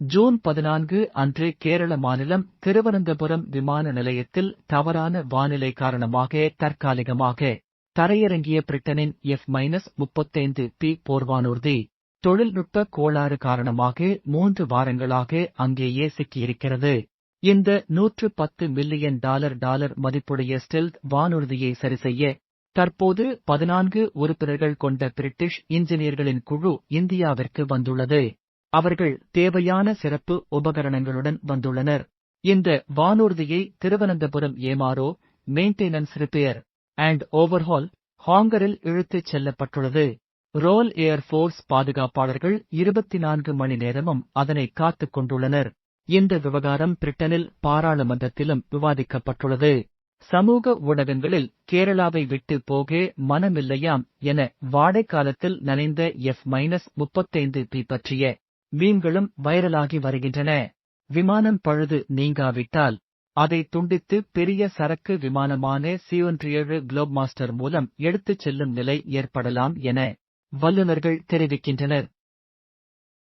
June பதினான்கு அன்று கேரள மாநிலம் திருவனந்தபுரம் விமான நிலையத்தில் தவறான வானிலை காரணமாக தற்காலிகமாக தரையிறங்கிய பிரிட்டனின் எஃப் மைனஸ் முப்பத்தைந்து பி போர்வானூர்தி. தொழில்நுட்ப கோளாறு காரணமாக மூன்று வாரங்களாக அங்கேயே சிக்கியிருக்கிறது. இந்த நூற்று பத்து மில்லியன் டாலர் டாலர் மதிப்புடைய ஸ்டெல்த் வானூர்தியை சரிசெய்ய தற்போது பதினான்கு உறுப்பினர்கள் கொண்ட பிரிட்டிஷ் இன்ஜினியர்களின் குழு இந்தியாவிற்கு வந்துள்ளது. அவர்கள் தேவையான சிறப்பு உபகரணங்களுடன் வந்துள்ளனர். இந்த வானூர்தியை திருவனந்தபுரம் ஏமாரோ மெயின்டெனன்ஸ் ரிப்பேர் அண்ட் ஓவர்ஹால் ஹாங்கரில் இழுத்துச் செல்லப்பட்டுள்ளது. ரோல் ஏர் ஃபோர்ஸ் பாதுகாப்பாளர்கள் இருபத்தி நான்கு மணி நேரமும் அதனை காத்துக் கொண்டுள்ளனர். இந்த விவகாரம் பிரிட்டனில் பாராளுமன்றத்திலும் விவாதிக்கப்பட்டுள்ளது. சமூக ஊடகங்களில் கேரளாவை விட்டு போக மனமில்லையாம் என வாடைக்காலத்தில் நனைந்த எஃப் மைனஸ் முப்பத்தைந்து பி பற்றிய மீன்களும் வைரலாகி வருகின்றன. விமானம் பழுது நீங்காவிட்டால் அதை துண்டித்து பெரிய சரக்கு விமானமான சியொன்றியேழு குளோப் மாஸ்டர் மூலம் எடுத்துச் செல்லும் நிலை ஏற்படலாம் என வல்லுநர்கள் தெரிவிக்கின்றனர்.